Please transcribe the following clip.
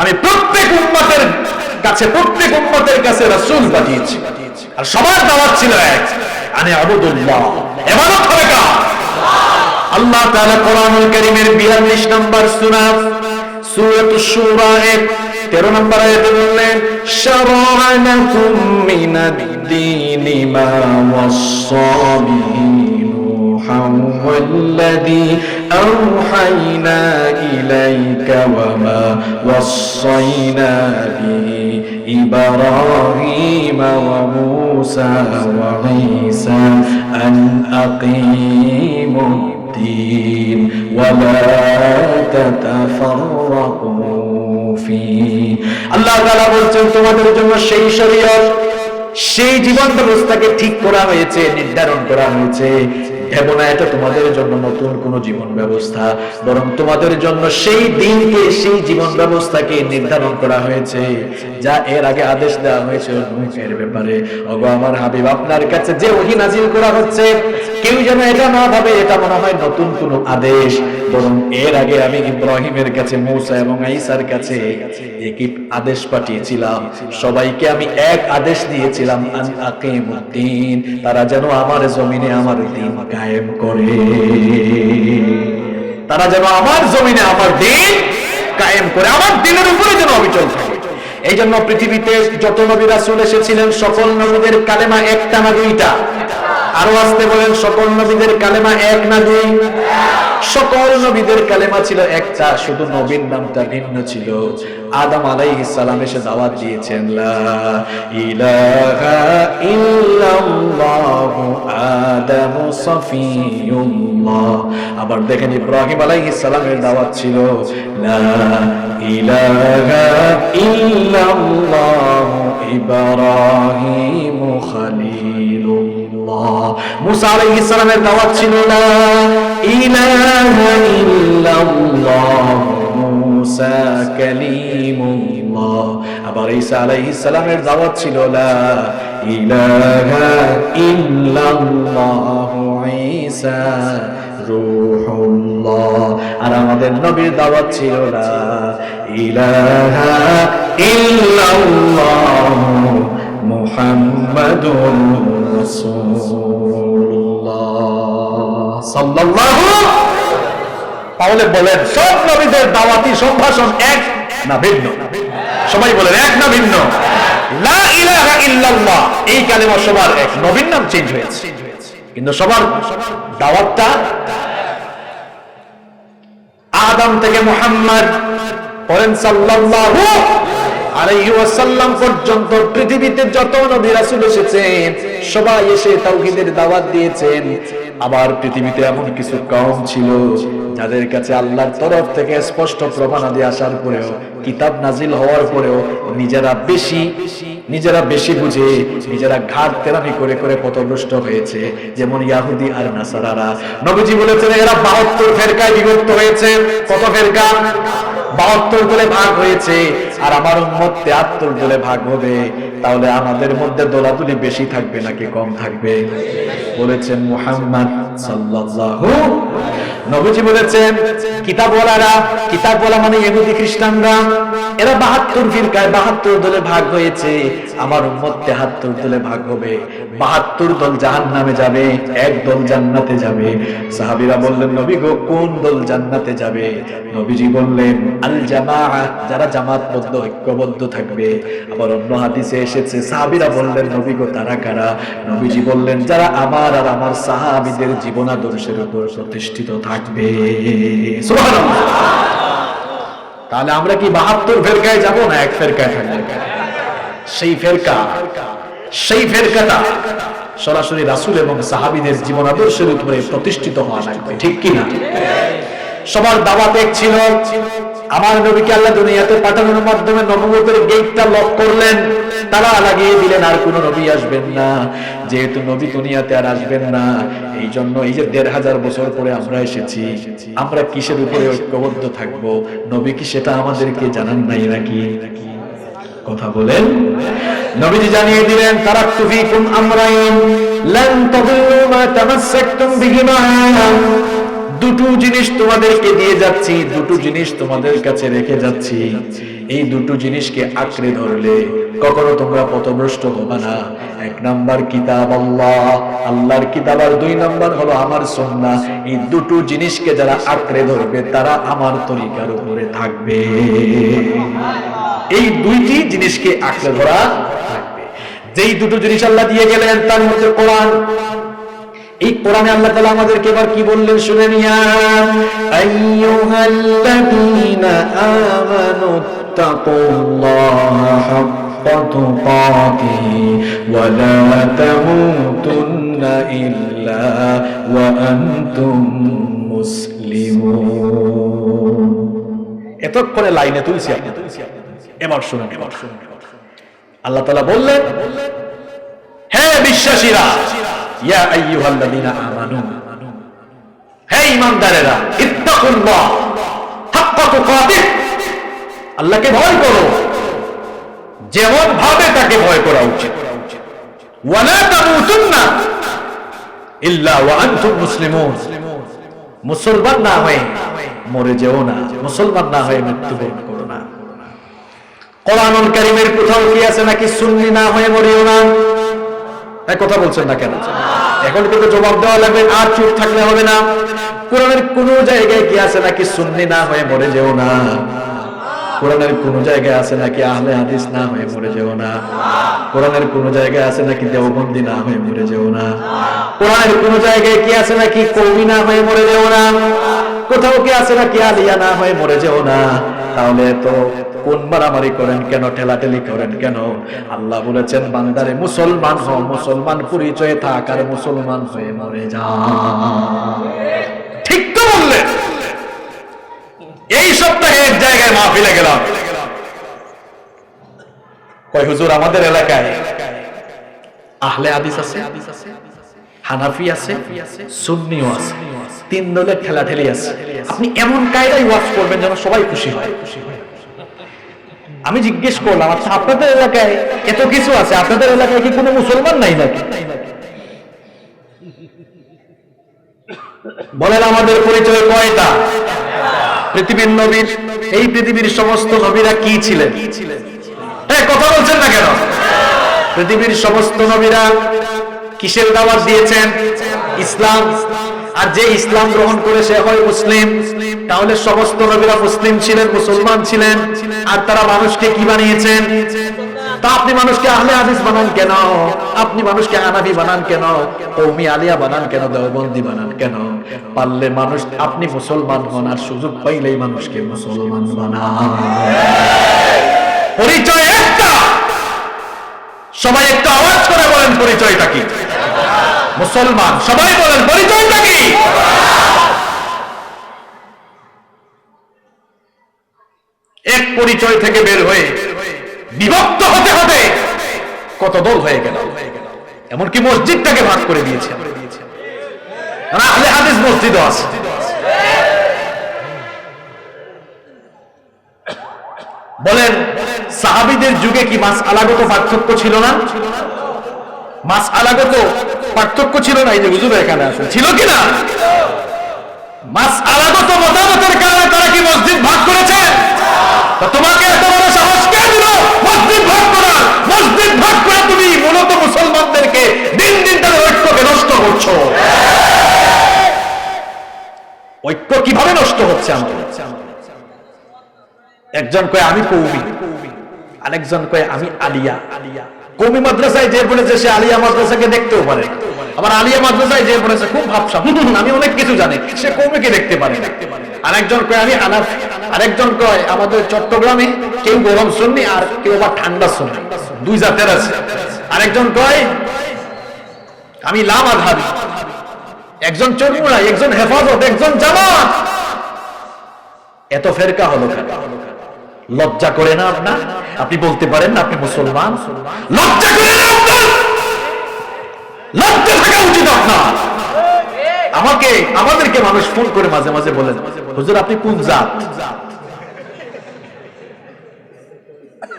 আমি প্রত্যেক উম্মতের কাছে, প্রত্যেক উম্মতের কাছে রাসূল পাঠিয়েছি। আর সবার দাওয়াত ছিল এক, আনে আবুদুল্লাহ। ইবাদত হবে কার? আল্লাহ তাআলা কোরআনুল কারীমের 42 নম্বর সূরা সূরাতুশ শুরা এর 13 নম্বর আয়াতে বললেন শারআ লাকুম মিনাদ-দীনি মা ওয়াসসা বিহি নূহান ওয়াল্লাযী أوحينا إليك وما وصينا به إبراهيم وموسى وعيسى أن أقيموا الدين ولا تتفرقوا فيه আল্লাহ তাআলা বলছেন তোমাদের জন্য সেই শরীয়ত সেই জীবন ব্যবস্থাকে ঠিক করা হয়েছে নির্ধারণ করা হয়েছে ভেবো না এটা তোমাদের জন্য নতুন কোন জীবন ব্যবস্থা, বরং তোমাদের জন্য সেই দিনকে, সেই জীবন ব্যবস্থাকে নির্ধারণ করা হয়েছে, যা এর আগে আদেশ দেওয়া হয়েছিল নূহের ব্যাপারে। ওগো আমার হাবিব, আপনার কাছে যে ওহী নাজিল করা হচ্ছে, কেউ যেন এটা না ভাবে, এটা মনে হয় নতুন আদেশ। বরং এর আগে আমি ইব্রাহিমের কাছে, মূসা এবং ঈসার কাছে একই আদেশ পাঠিয়েছিলাম। সবাইকে আমি এক আদেশ দিয়েছিলাম তারা যেন আমার জমিনে আমার দিন কায়েম করে। তারা যেন আমার জমিনে, আমার দিন কায়েম করে, আমার দিনের উপরে যেন অবিচল থাকে। এই জন্য পৃথিবীতে যত নবী রাসূল এসেছিলেন, সকল নবীদের কালেমা একটা না দুইটা। আরও আসতে বলেন, সকল নবীদের কালেমা এক না দুই? সকল নবীদের কালেমা ছিল একটা, শুধু নবীর নামটা ভিন্ন ছিল। আদম আলাইহিস সালাম এসে দাওয়াত দিয়েছেন, লা ইলাহা আবার দেখেন ইব্রাহিম আলাইহিস সালামের দাওয়াত ছিল, লা ইলাহা ইল্লাল্লাহ ইব্রাহিম খলিলুল্লাহ। মুসা আলাইহিস সালামের দাওয়াত ছিল, লা ইলাহা ইল্লাল্লাহ কালিমুল্লাহ। আবার ঈসা আলাইহিস সালামের দাওয়াত ছিল, লা ইলাহা আর আমাদের নবীর দাওয়াত ছিল সাল্লাল্লাহু তাহলে বলেন, সব নবীদের দাওয়াতি সম্ভাষণ এক না ভিন্ন? সবাই বলেন, এক না ভিন্ন? লা ইলাহা ইল্লাল্লাহ। এই কালেমা সবার এক, নবীর নাম চেঞ্জ হয়েছে। কিন্তু সবার দাওয়াতটা আদম থেকে মুহাম্মদ বলেন সাল্লাল্লাহু আলাইহি ওয়াসাল্লাম পর্যন্ত পৃথিবীতে যত নবী রাসূল এসেছেন সবাই এসে তাওহীদের দাওয়াত দিয়েছেন। আবার পৃথিবীতে এমন কিছু কওম ছিল, যাদের কাছে আল্লাহর তরফ থেকে স্পষ্ট প্রমাণাদি আসার পরেও, কিতাব নাজিল হওয়ার পরেও নিজেরা বেশি নিজেরা বেশি বুঝে, নিজেরা ঘাট তেরামি করে করে পথভ্রষ্ট হয়েছে, যেমন ইয়াহুদি আর নাসারারা। নবীজি বলেছেন, এরা বাহাত্তর ফেরকায় বিভক্ত হয়েছে। কত ফেরকা? বাহাত্তর দলে ভাগ হয়েছে। আর আমার উম্মত তেহাত্তর দলে ভাগ হবে। তাহলে আমাদের মধ্যে দোলাদুলি বেশি থাকবে নাকি কম থাকবে? বলেছেন মুহাম্মদ সাল্লাল্লাহু নবীজি বলেছেন, কিতাবওয়ালারা, কিতাবওয়ালা মানে ইহুদি খ্রিস্টানরা, এরা বাহাত্তর ফিরকায় বাহাত্তর দলে ভাগ হয়েছে। আমার উম্মত তেহাত্তর দলে ভাগ হবে। বাহাত্তর দল জাহান নামে যাবে, এক দল জান্নাতে যাবে। সাহাবিরা বললেন, নবী গো, কোন দল জান্নাতে যাবে? নবীজি বললেন, আল জামা যারা জামাতবদ্ধ, ঐক্যবদ্ধ থাকবে। আবার অন্য হাদিসে এসেছে, সাহাবিরা বললেন, নবী গো, তারা কারা? নবীজি বললেন, যারা আমার আর আমার সাহাবিদের জীবনাদর্শের উপর প্রতিষ্ঠিত থাকবে। তাহলে আমরা কি বাহাত্তর ফেরকায় যাব না এক ফেরকায় থাকব? সেই ফেরকা, সেই ফেরকাটা সরাসরি রাসুল এবং সাহাবিদের জীবন আদর্শের উপরে প্রতিষ্ঠিত হওয়া লাগবে। ঠিক কিনা? সবার দাবা দেখছিল ছিল আমার নবীকে আল্লাহ দুনিয়াতে পাঠানোর মাধ্যমে নবুয়তের গেটটা লক করলেন। তারা লাগিয়ে দিলেন, আর কোন নবী আসবেন না। যেহেতু নবী দুনিয়াতে আর আসবেন না, এই জন্য এই যে দেড় হাজার বছর পরে আমরা এসেছি, আমরা কিসের উপরে ঐক্যবদ্ধ থাকব? নবী কি সেটা আমাদেরকে জানান নাই নাকি? কথা বলেন। নবীজি জানিয়ে দিলেন, তারাক্তু ফীকুম আমরাইন, লান তাদিল্লু মা তামাসসাকতুম বিহিমা। দুটো জিনিস তোমাদেরকে দিয়ে যাচ্ছি, দুটো জিনিস তোমাদের কাছে রেখে যাচ্ছি। এই দুটো জিনিসকে আঁকড়ে ধরলে কখনো তোমরা পথভ্রষ্ট হবে না। এক নাম্বার কিতাব আল্লাহ। আল্লাহর কিতাব আর দুই নাম্বার হলো আমার সন্না এই দুটো জিনিসকে যারা আঁকড়ে ধরবে, তারা আমার তরিকার উপরে থাকবে। এই দুইটি জিনিসকে আঁকড়ে ধরা থাকবে। যেই দুটো জিনিস আল্লাহ দিয়ে গেলেন, তার মধ্যে কোরআন। এই কোরআনে আল্লাহ তাআলা আমাদেরকে এবার কি বললেন শুনে এতক্ষণে লাইনে তুলছি এবার শুনুন, এবার আল্লাহ তাআলা বললেন, হে বিশ্বাসীরা ইয়া আইয়ুহাল্লাযীনা আমানু। হে ঈমানদারেরা ইত্তাকুল্লাহ, হাক্কা তুকাতিহ আল্লাহকে ভয় করো। যেমন ভাবে তাকে ভয় করা উচিত। তামুতুন্না ইল্লা ওয়া আনতুম মুসলিমুন। মুসলমান না হয়ে মরে যেও না। মুসলমান না হয়ে মৃত্যুবরণ করো না। কোরআনুল কারীমের কোথাও কি আছে নাকি সুন্নি না হয়ে মরিও না? কথা বলছেন না কেন? এখন কিন্তু জবাব দেওয়া লাগবে, আর চুপ থাকলে হবে না। কোরআনের কোন জায়গায় কি আছে নাকি সুন্নি না হয়ে মরে যেও না? কোরআনের কোন জায়গায় আছে নাকি আহলে হাদিস না হয়ে মরে যেও না? কোরআনের কোন জায়গায় আছে নাকি দেওবন্দি না হয়ে মরে যেও না? কোরআনের কোন জায়গায় কি আছে নাকি না হয়ে মরে যেও না? কোথাও কি আছে নাকি আলিয়া না হয়ে মরে যেও না? তাহলে তো কোন মারামারি করেন কেন, ঠেলাঠেলি করেন কেন? আল্লাহ বলেছেন, বান্দারে মুসলমান হ মুসলমান পরিচয়ে থাক, আর মুসলমান হয়ে মরে যা। ঠিক তো বললেন? এই সপ্তাহে এক জায়গায় মাহফিলে গেলাম। কয়, হুজুর, আমাদের এলাকায় আহলে হাদিস আছে, হানাফি আছে, সুন্নিও আছে, তিন দলের ঠেলাঠেলি আছে। আপনি এমন কায়দায় ওয়াজ করবেন যেন সবাই খুশি হয়। আমি জিজ্ঞেস করলাম আচ্ছা আপনাদের এলাকায় এত কিছু আছে, আপনাদের এলাকায় কি কোনো মুসলমান নাই নাকি? বলেন আমাদের পরিচয় কয়টা? পৃথিবীর নবীর, এই পৃথিবীর সমস্ত নবীরা কি ছিলেন? হ্যাঁ কথা বলছেন না কেন? পৃথিবীর সমস্ত নবীরা কিসের দাওয়াত দিয়েছেন? ইসলাম, আর যে ইসলাম গ্রহণ করে সে হয় মুসলিম। তাহলে সমস্ত নবীরা মুসলিম ছিলেন, মুসলমান ছিলেন, আর তারা মানুষকে কি বানিয়েছেন? তা আপনি মানুষকে আহলে হাদিস বানান কেন? আপনি মানুষকে আনাবি বানান কেন? কৌমি আলিয়া বানান কেন? দেওবন্দি বানান কেন? পারলে মানুষ, আপনি মুসলমান হন, আর সুযোগ পাইলেই মানুষকে মুসলমান বানান। পরিচয় একটা! সবাই একটু আওয়াজ করে বলেন, পরিচয়টা কি? মুসলমান। সবাই বলেন, পরিচয়টা কি? এক পরিচয় থেকে বের হয়ে বিভক্ত হতে হতে কত দল হয়ে গেল। এমনকি মসজিদটাকে ভাগ করে দিয়েছে। হাদিস মসজিদও আছে। বলেন, সাহাবিদের যুগে কি মাস আলাগত পার্থক্য ছিল না? মাস আলাগত পার্থক্য ছিল না, এই যে হুজুর এখানে আছে। ছিল কি না মাস আলাগত মতামতের কারণে তারা কি মসজিদ ভাগ করেছে? তোমাকে এত বড় সাহস কে দিল? মসজিদ ভাগ করা। মসজিদ ভাগ করে তুমি মূলত মুসলমানদেরকে দিন দিন তাদের ঐক্যকে নষ্ট করছ। ঐক্য কীভাবে নষ্ট হচ্ছে আমাদের? একজন কয়, আমি কৌমি। আরেকজন কয়, আমি আলিয়া আলিয়া। কৌমি মাদ্রাসায় যে পড়েছে সে আলিয়া মাদ্রাসাকে দেখতেও পারে। আবার আলিয়া মাদ্রাসায় যে পড়েছে খুব ভাবসা। আমি অনেক কিছু জানি, সে কৌমিকে দেখতে পারে আরেকজন কয়, আমি আরেকজন কয়, আমাদের চট্টগ্রামে কেউ গরম শুননি আর কেউ আবার ঠান্ডা শুনি দুই জাতের আছে। আরেকজন কয়, আমি লাম আধারি একজন চরমুরা একজন হেফাজত, একজন জামাত। এত ফেরকা হলো কেন? লজ্জা করে না আপনার? আপনি বলতে পারেন না আপনি মুসলমান? লজ্জা করে না আপনার? লজ্জা থাকা উচিত আপনার। আমাকে, আমাদেরকে মানুষ ফোন করে মাঝে মাঝে বলেন হুজুর, আপনি কোন জাত?